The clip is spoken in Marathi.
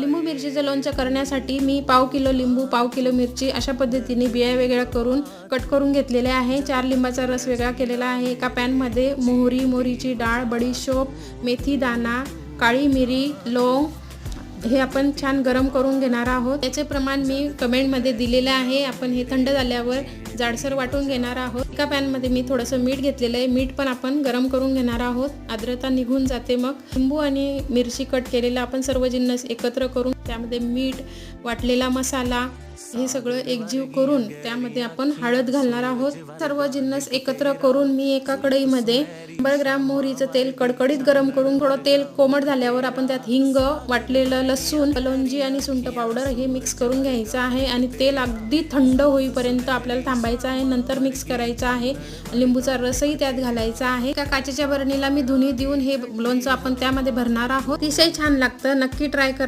लिंबू मिरचीचं लोणचं करण्यासाठी मी पाव किलो लिंबू पाव किलो मिरची अशा पद्धतीने बिया वेगळ्या करून कट करून घेतलेल्या आहे. चार लिंबाचा रस वेगळा केलेला आहे. एका पॅनमध्ये मोहरी मोहरीची डाळ बडीशोप मेथी दाणा काळी मिरी लवंग हे आपण छान गरम करून घेणार आहोत. त्याचे प्रमाण मी कमेंटमध्ये दिलेलं आहे. आपण हे थंड झाल्यावर जाडसर वाटून घेणार आहोत. एका पॅनमध्ये मी थोडंसं मीठ घेतलेलं आहे. मीठ पण आपण गरम करून घेणार आहोत. आर्द्रता निघून जाते मग. लिंबू आणि मिरची कट केलेला आपण सर्व जिन्नस एकत्र करून त्यामध्ये मीठ वाटलेला मसाला हे सगळं एकजीव करून त्यामध्ये आपण हळद घालणार आहोत. सर्व जिन्नस एकत्र करून मी एका कढईमध्ये शंभर ग्राम मोहरीचं तेल कडकडीत गरम करून थोडं तेल कोमट झाल्यावर आपण त्यात हिंग वाटलेलं लसूण कलोंजी आणि सुंठ पावडर हे मिक्स करून घ्यायचं आहे आणि तेल अगदी थंड होईपर्यंत आपल्याला थांबायचं आहे. नंतर मिक्स करायचं आहे. लिंबूचा रसही त्यात घालायचा आहे. त्या काचेच्या बरणीला मी धुनी देऊन हे लोणचं आपण त्यामध्ये भरणार आहोत. अतिशय छान लागतं. नक्की ट्राय करा.